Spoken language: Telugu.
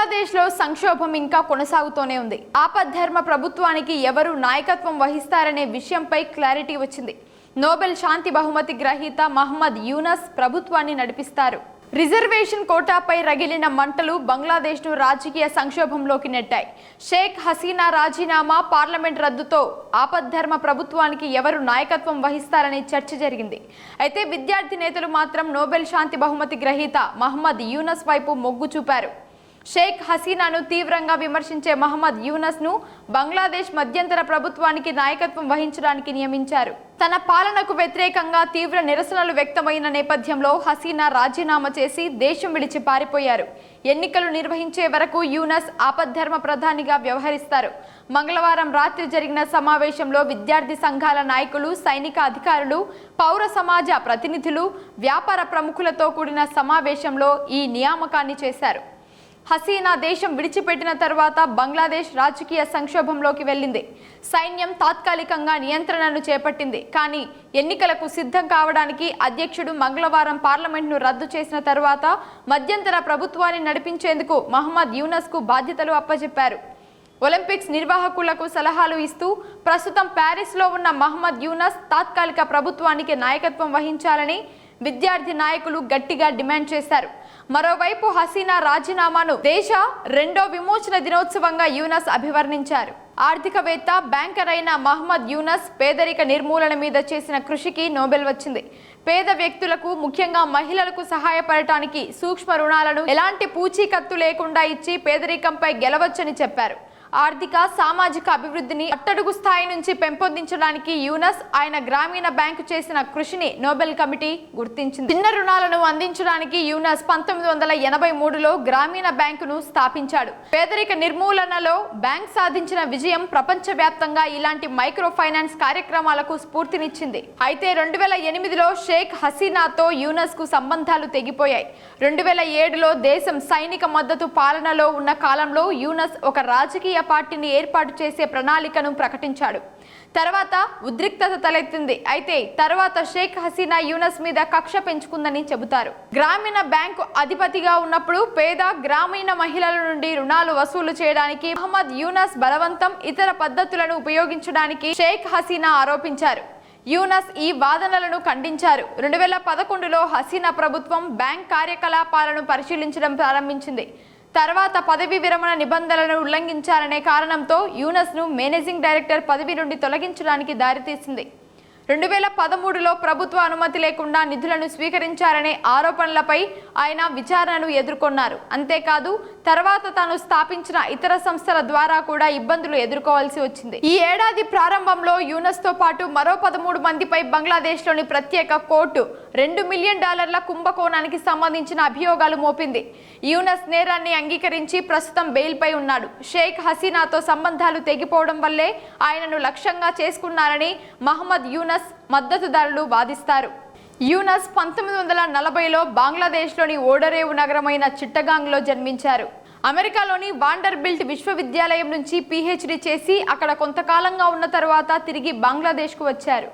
బంగ్లాదేశ్లో సంక్షోభం ఇంకా కొనసాగుతూనే ఉంది. ఆపద్ధర్మ ప్రభుత్వానికి ఎవరు నాయకత్వం వహిస్తారనే విషయంపై క్లారిటీ వచ్చింది. నోబెల్ శాంతి బహుమతి గ్రహీత మహమ్మద్ యూనస్ ప్రభుత్వాన్ని నడిపిస్తారు. రిజర్వేషన్ కోటాపై రగిలిన మంటలు బంగ్లాదేశ్ను రాజకీయ సంక్షోభంలోకి నెట్టాయి. షేక్ హసీనా రాజీనామా పార్లమెంట్ రద్దుతో ఆపద్ధర్మ ప్రభుత్వానికి ఎవరు నాయకత్వం వహిస్తారనే చర్చ జరిగింది. అయితే విద్యార్థి నేతలు మాత్రం నోబెల్ శాంతి బహుమతి గ్రహీత మహమ్మద్ యూనస్ వైపు మొగ్గు చూపారు. షేక్ హసీనాను తీవ్రంగా విమర్శించే మహమ్మద్ యూనస్ను బంగ్లాదేశ్ మధ్యంతర ప్రభుత్వానికి నాయకత్వం వహించడానికి నియమించారు. తన పాలనకు వ్యతిరేకంగా తీవ్ర నిరసనలు వ్యక్తమైన నేపథ్యంలో హసీనా రాజీనామా చేసి దేశం విడిచి పారిపోయారు. ఎన్నికలు నిర్వహించే వరకు యూనస్ ఆపద్ధర్మ ప్రధానిగా వ్యవహరిస్తారు. మంగళవారం రాత్రి జరిగిన సమావేశంలో విద్యార్థి సంఘాల నాయకులు సైనిక అధికారులు పౌర సమాజ ప్రతినిధులు వ్యాపార ప్రముఖులతో కూడిన సమావేశంలో ఈ నియామకాన్ని చేశారు. హసీనా దేశం విడిచిపెట్టిన తర్వాత బంగ్లాదేశ్ రాజకీయ సంక్షోభంలోకి వెళ్ళింది. సైన్యం తాత్కాలికంగా నియంత్రణను చేపట్టింది. కానీ ఎన్నికలకు సిద్ధం కావడానికి అధ్యక్షుడు మంగళవారం పార్లమెంట్ను రద్దు చేసిన తర్వాత మధ్యంతర ప్రభుత్వాన్ని నడిపించేందుకు మహమ్మద్ యూనస్కు బాధ్యతలు అప్పచెప్పారు ఒలింపిక్స్ నిర్వాహకులకు సలహాలు ఇస్తూ ప్రస్తుతం ప్యారిస్లో ఉన్న మహమ్మద్ యూనస్ తాత్కాలిక ప్రభుత్వానికి నాయకత్వం వహించాలని విద్యార్థి నాయకులు గట్టిగా డిమాండ్ చేశారు. మరోవైపు హసీనా రాజీనామాను దేశ రెండో విమోచన దినోత్సవంగా యూనస్ అభివర్ణించారు. ఆర్థికవేత్త బ్యాంకర్ అయిన మహమ్మద్ యూనస్ పేదరిక నిర్మూలన మీద చేసిన కృషికి నోబెల్ వచ్చింది. పేద వ్యక్తులకు ముఖ్యంగా మహిళలకు సహాయపడటానికి సూక్ష్మ రుణాలను ఎలాంటి పూచీకత్తు లేకుండా ఇచ్చి పేదరికంపై గెలవచ్చని చెప్పారు. ఆర్థిక సామాజిక అభివృద్ధిని అట్టడుగు స్థాయి నుంచి పెంపొందించడానికి యూనస్ ఆయన గ్రామీణ బ్యాంకు చేసిన కృషిని నోబెల్ కమిటీ గుర్తించింది. చిన్న రుణాలను అందించడానికి యూనస్ పంతొమ్మిది వందల ఎనభై మూడులో గ్రామీణ బ్యాంకును స్థాపించాడు. పేదరిక నిర్మూలనలో బ్యాంక్ సాధించిన విజయం ప్రపంచవ్యాప్తంగా ఇలాంటి మైక్రో ఫైనాన్స్ కార్యక్రమాలకు స్ఫూర్తినిచ్చింది. అయితే రెండు వేల ఎనిమిదిలో షేక్ హసీనాతో యూనస్కు సంబంధాలు తెగిపోయాయి. రెండు వేల ఏడులో దేశం సైనిక మద్దతు పాలనలో ఉన్న కాలంలో యూనస్ ఒక రాజకీయ పార్టీని ఏర్పాటు చేసే ప్రణాళికను ప్రకటించాడు. తర్వాత ఉద్రిక్తత తలెత్తింది. అయితే తర్వాత షేక్ హసీనా యూనస్ మీద కక్ష పెంచుకుందని చెబుతారు. గ్రామీణ బ్యాంకు అధిపతిగా ఉన్నప్పుడు పేద గ్రామీణ మహిళల నుండి రుణాలు వసూలు చేయడానికి మహమ్మద్ యూనస్ బలవంతం ఇతర పద్ధతులను ఉపయోగించడానికి షేక్ హసీనా ఆరోపించారు. యూనస్ ఈ వాదనలను ఖండించారు. రెండు వేల పదకొండులో హసీనా ప్రభుత్వం బ్యాంక్ కార్యకలాపాలను పరిశీలించడం ప్రారంభించింది. తర్వాత పదవి విరమణ నిబంధనలను ఉల్లంఘించారనే కారణంతో యూనస్ను మేనేజింగ్ డైరెక్టర్ పదవి నుండి తొలగించడానికి దారితీసింది. రెండు వేల పదమూడులో ప్రభుత్వ అనుమతి లేకుండా నిధులను స్వీకరించారనే ఆరోపణలపై ఆయన విచారణను ఎదుర్కొన్నారు. అంతేకాదు తర్వాత తాను స్థాపించిన ఇతర సంస్థల ద్వారా కూడా ఇబ్బందులు ఎదుర్కోవాల్సి వచ్చింది. ఈ ఏడాది ప్రారంభంలో యూనస్తో పాటు మరో పదమూడు మందిపై బంగ్లాదేశ్లోని ప్రత్యేక కోర్టు రెండు మిలియన్ డాలర్ల కుంభకోణానికి సంబంధించిన అభియోగాలు మోపింది. యూనస్ నేరాన్ని అంగీకరించి ప్రస్తుతం బెయిల్పై ఉన్నాడు. షేక్ హసీనాతో సంబంధాలు తెగిపోవడం వల్లే ఆయనను లక్ష్యంగా చేసుకున్నారని మహమ్మద్ యూనస్ మద్దతుదారులు వాదిస్తారు. యూనస్ పంతొమ్మిది వందల నలభైలో బంగ్లాదేశ్లోని ఓడరేవు నగరమైన చిట్టగాంగ్లో జన్మించారు. అమెరికాలోని వాండర్ బిల్ట్ విశ్వవిద్యాలయం నుంచి పీహెచ్డీ చేసి అక్కడ కొంతకాలంగా ఉన్న తర్వాత తిరిగి బంగ్లాదేశ్కు వచ్చారు.